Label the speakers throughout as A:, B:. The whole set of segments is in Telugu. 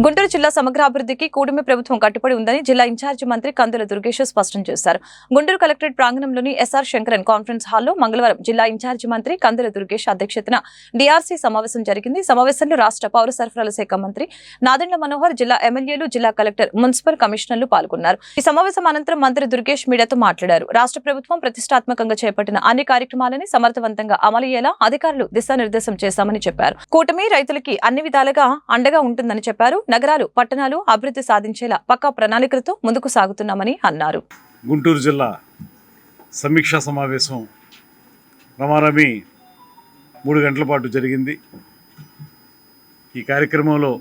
A: గుంటూరు జిల్లా సమగ్రాభివృద్ధికి కూటమి ప్రభుత్వం కట్టుబడి ఉందని జిల్లా ఇన్ఛార్జి మంత్రి కందుల దుర్గేశ్వర్ స్పష్టం చేశారు. గుంటూరు కలెక్టరేట్ ప్రాంగణంలోని ఎస్ఆర్ శంకరన్ కాన్ఫరెన్స్ హాల్లో మంగళవారం జిల్లా ఇన్ఛార్జి మంత్రి కందుల దుర్గేష్ అధ్యక్షతన డిఆర్సీ సమావేశం జరిగింది. సమావేశంలో రాష్ట్ర పౌర సరఫరాల శాఖ మంత్రి నాదెండ్ల మనోహర్ జిల్లా ఎమ్మెల్యేలు జిల్లా కలెక్టర్ మున్సిపల్ కమిషనర్లు పాల్గొన్నారు. ఈ సమావేశం అనంతరం మంత్రి దుర్గేష్ మీడియాతో మాట్లాడారు. రాష్ట్ర ప్రభుత్వం ప్రతిష్టాత్మకంగా చేపట్టిన అన్ని కార్యక్రమాలని సమర్థవంతంగా అమలయ్యేలా అధికారులు దిశానిర్దేశం చేశామని చెప్పారు. కూటమి రైతులకి అన్ని విధాలుగా అండగా ఉంటుందని చెప్పారు. నగరాలు పట్టణాలు అభివృద్ధి సాధించేలా పక్కా ప్రణాళికలతో ముందుకు సాగుతున్నామని అన్నారు.
B: గుంటూరు జిల్లా సమీక్షా సమావేశం రమారమి మూడు గంటల పాటు జరిగింది. ఈ కార్యక్రమంలో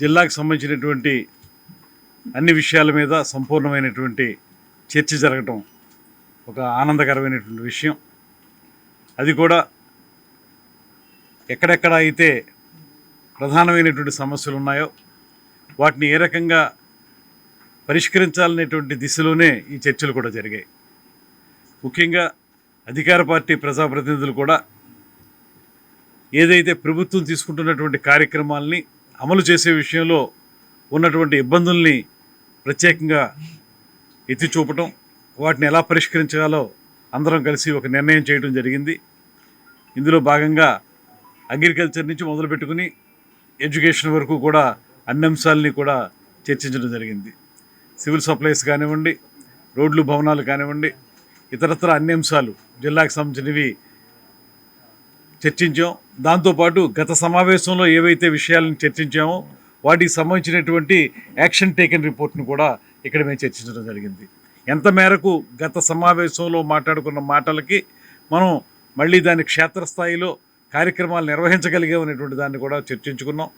B: జిల్లాకు సంబంధించినటువంటి అన్ని విషయాల మీద సంపూర్ణమైనటువంటి చర్చ జరగటం ఒక ఆనందకరమైనటువంటి విషయం. అది కూడా ఎక్కడెక్కడ అయితే ప్రధానమైనటువంటి సమస్యలు ఉన్నాయో వాటిని ఏ రకంగా పరిష్కరించాలనేటువంటి దిశలోనే ఈ చర్చలు కూడా జరిగాయి. ముఖ్యంగా అధికార పార్టీ ప్రజాప్రతినిధులు కూడా ఏదైతే ప్రభుత్వం తీసుకుంటున్నటువంటి కార్యక్రమాల్ని అమలు చేసే విషయంలో ఉన్నటువంటి ఇబ్బందుల్ని ప్రత్యేకంగా ఎత్తి చూపటం వాటిని ఎలా పరిష్కరించాలో అందరం కలిసి ఒక నిర్ణయం చేయడం జరిగింది. ఇందులో భాగంగా అగ్రికల్చర్ నుంచి మొదలుపెట్టుకుని ఎడ్యుకేషన్ వరకు కూడా అన్ని అంశాలని కూడా చర్చించడం జరిగింది. సివిల్ సప్లైస్ కానివ్వండి రోడ్లు భవనాలు కానివ్వండి ఇతరత్ర అన్ని అంశాలు జిల్లాకు సంబంధించినవి చర్చించాం. దాంతోపాటు గత సమావేశంలో ఏవైతే విషయాలను చర్చించామో వాటికి సంబంధించినటువంటి యాక్షన్ టేకెన్ రిపోర్ట్ను కూడా ఇక్కడ మేము చర్చించడం జరిగింది. ఎంత మేరకు గత సమావేశంలో మాట్లాడుకున్న మాటలకి మనం మళ్ళీ దాని క్షేత్రస్థాయిలో కార్యక్రమాలు నిర్వహించగలిగామనేటువంటి దాన్ని కూడా చర్చించుకున్నాం.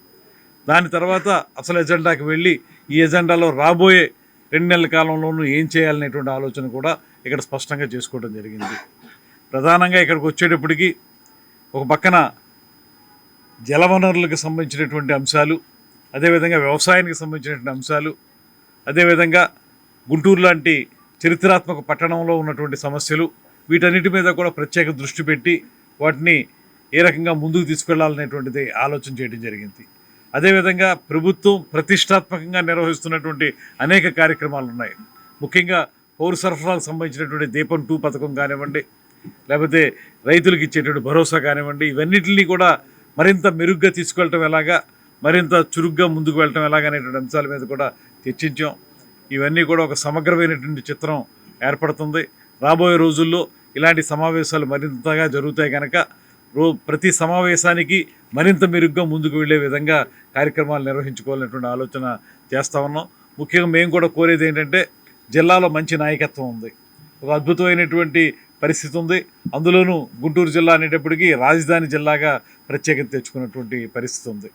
B: దాని తర్వాత అసలు ఎజెండాకి వెళ్ళి ఈ ఎజెండాలో రాబోయే రెండు నెలల కాలంలోనూ ఏం చేయాలనేటువంటి ఆలోచన కూడా ఇక్కడ స్పష్టంగా చేసుకోవడం జరిగింది. ప్రధానంగా ఇక్కడికి వచ్చేటప్పటికి ఒక పక్కన జలవనరులకు సంబంధించినటువంటి అంశాలు అదేవిధంగా వ్యవసాయానికి సంబంధించినటువంటి అంశాలు అదేవిధంగా గుంటూరు లాంటి చరిత్రాత్మక పట్టణంలో ఉన్నటువంటి సమస్యలు వీటన్నిటి మీద కూడా ప్రత్యేక దృష్టి పెట్టి వాటిని ఏ రకంగా ముందుకు తీసుకెళ్ళాలనేటువంటిది ఆలోచన చేయడం జరిగింది. అదేవిధంగా ప్రభుత్వం ప్రతిష్టాత్మకంగా నిర్వహిస్తున్నటువంటి అనేక కార్యక్రమాలు ఉన్నాయి ముఖ్యంగా పౌర సరఫరాలకు సంబంధించినటువంటి దీపం టూ పథకం కానివ్వండి లేకపోతే రైతులకు ఇచ్చేటువంటి భరోసా కానివ్వండి ఇవన్నిటిని కూడా మరింత మెరుగ్గా తీసుకెళ్ళటం ఎలాగా మరింత చురుగ్గా ముందుకు వెళ్ళటం ఎలాగా అనేటువంటి అంశాల మీద కూడా చర్చించాం. ఇవన్నీ కూడా ఒక సమగ్రమైనటువంటి చిత్రం ఏర్పడుతుంది. రాబోయే రోజుల్లో ఇలాంటి సమావేశాలు మరింతగా జరుగుతాయి కనుక రో ప్రతి సమావేశానికి మరింత మెరుగ్గా ముందుకు వెళ్ళే విధంగా కార్యక్రమాలు నిర్వహించుకోవాలనేటువంటి ఆలోచన చేస్తా ఉన్నాం. ముఖ్యంగా మేము కూడా కోరేది ఏంటంటే జిల్లాలో మంచి నాయకత్వం ఉంది. ఒక అద్భుతమైనటువంటి పరిస్థితి ఉంది. అందులోనూ గుంటూరు జిల్లా అనేటప్పటికీ రాజధాని జిల్లాగా ప్రత్యేకత తెచ్చుకున్నటువంటి పరిస్థితి ఉంది.